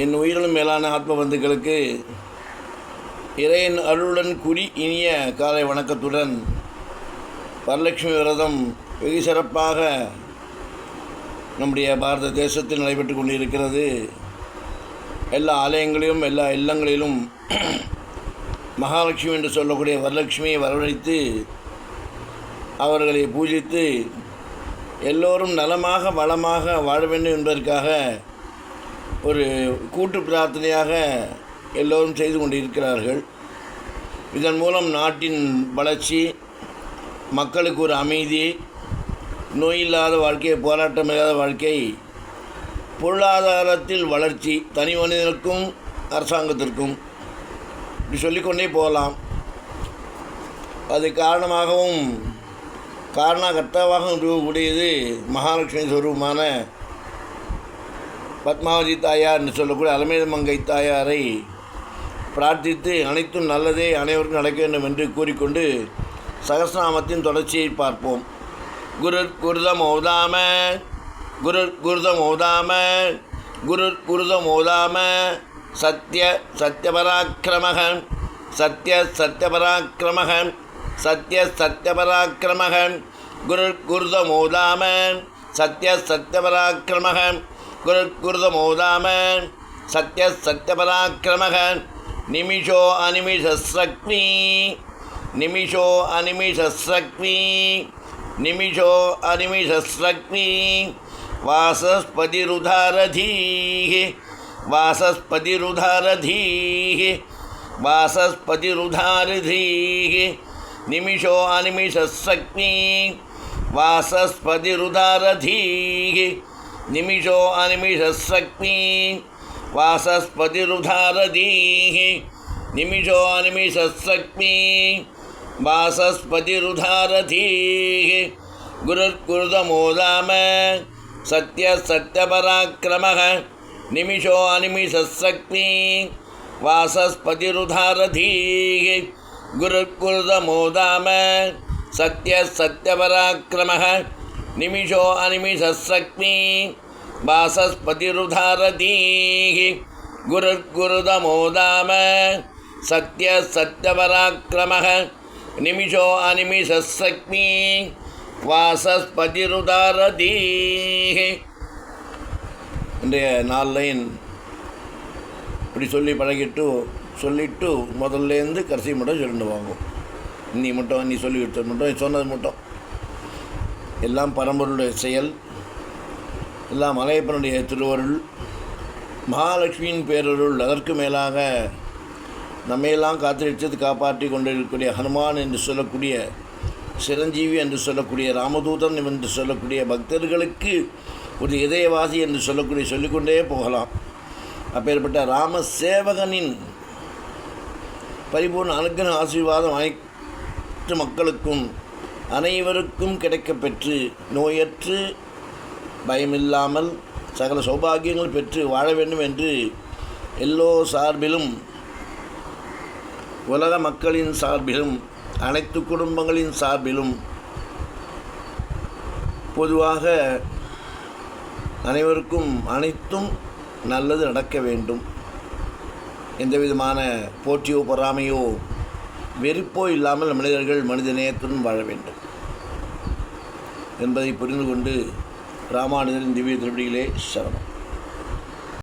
என் உயிரிலும் மேலான ஆத்ம பந்துக்களுக்கு இறையன் அருளுடன் குடி இனிய காலை வணக்கத்துடன் வரலட்சுமி விரதம் வெகு சிறப்பாக நம்முடைய பாரத தேசத்தில் நடைபெற்று கொண்டிருக்கிறது. எல்லா ஆலயங்களிலும் எல்லா இல்லங்களிலும் மகாலட்சுமி என்று சொல்லக்கூடிய வரலட்சுமியை வரவழைத்து அவர்களை பூஜித்து எல்லோரும் நலமாக வளமாக வாழ வேண்டும் என்பதற்காக ஒரு கூட்டு பிரார்த்தனையாக எல்லோரும் செய்து கொண்டிருக்கிறார்கள். இதன் மூலம் நாட்டின் வளர்ச்சி மக்களுக்கு ஒரு அமைதி நோயில்லாத வாழ்க்கை போராட்டமில்லாத வாழ்க்கை பொருளாதாரத்தில் வளர்ச்சி தனி மனிதனுக்கும் அரசாங்கத்திற்கும் இப்படி சொல்லிக்கொண்டே போகலாம். அது காரணமாகவும் காரணகர்த்தாவாகவும் இருக்கக்கூடியது மகாலட்சுமி ஸ்வரூபமான பத்மாவதி தாயார்னு சொல்லக்கூடிய அலமேத மங்கை தாயாரை பிரார்த்தித்து அனைத்தும் நல்லதே அனைவருக்கும் நடக்க வேண்டும் என்று கூறிக்கொண்டு சகஸ்நாமத்தின் தொடர்ச்சியை பார்ப்போம். குரு குருதம் ஓதாம குரு குருதம் ஓதாம குரு குருதம் ஓதாம சத்ய சத்யபராக்கிரமகன் சத்ய சத்யபராக்கிரமகன் சத்ய சத்யபராக்கிரமகன் குரு குருதமோதாம சத்ய சத்யபராக்கிரமகன் गुरुदमोदाम सत्य सत्यपराक्रम। निमिषो अनिमिषस्रक्मी। निमिषो अनिमिषस्रक्मी। निमिषो अनिमिषस्रक्मी। वासस्पतिरुधारधीः। वासस्पतिरुधारधीः। वासस्पतिरुधारधीः। निमिषो अनिमिषस्रक्मी। वासस्पतिरुधारधीः। निमिषो अनिमिषस्सक्नि वासस्पतिरुधारधीः। निमिषो अनिमिषस्सक्नि वासस्पतिरुधारधीः। गुरुर्कुरुदमोदाम सत्यसत्यपराक्रमः निमिषो अनिमिषस्सक्ति वासस्पतिरुधारधीः। गुरुकुरुदमोदाम सत्यसत्यपराक्रमः निमिषो अनिमिषस्सक्ति वासस्पतिरुधारधीः गुरुर्कुरुदमोदाम सत्यसत्यपराक्रमः निमिषो अनिमिषस्सक्ति வாசஸ்பதிருதாரதீः இன்றைய நாலு லைன் இப்படி சொல்லி பழகிட்டு சொல்லிட்டு முதல்லேருந்து கடைசி மட்டும் சொல்லிட்டு வாங்கும் நீ மட்டும் நீ சொல்லி கொடுத்தது மட்டும் நீ சொன்னது மட்டும் எல்லாம் பரம்பருடைய செயல் எல்லாம் மலையப்பனுடைய திருவருள் மகாலட்சுமியின் பேரருள் அதற்கு மேலாக நம்மையெல்லாம் காத்திருச்சது காப்பாற்றி கொண்டிருக்கக்கூடிய ஹனுமான் என்று சொல்லக்கூடிய சிரஞ்சீவி என்று சொல்லக்கூடிய ராமதூதன் என்று சொல்லக்கூடிய பக்தர்களுக்கு ஒரு இதயவாசி என்று சொல்லக்கூடிய சொல்லிக்கொண்டே போகலாம். அப்பேற்பட்ட ராம சேவகனின் பரிபூர்ண அனுகிரக ஆசீர்வாதம் அனைத்து மக்களுக்கும் அனைவருக்கும் கிடைக்கப்பெற்று நோயற்று பயமில்லாமல் சகல சௌபாகியங்கள் பெற்று வாழ வேண்டும் என்று எல்லோ சார்பிலும் உலக மக்களின் சார்பிலும் அனைத்து குடும்பங்களின் சார்பிலும் பொதுவாக அனைவருக்கும் அனைத்தும் நல்லது நடக்க வேண்டும். எந்த விதமான போட்டியோ பொறாமையோ வெறுப்போ இல்லாமல் மனிதர்கள் மனித நேயத்துடன் வாழ வேண்டும். என்பதை புரிந்து கொண்டு ராமானுஜரின் திவ்ய திருப்படிகளே சரணம்.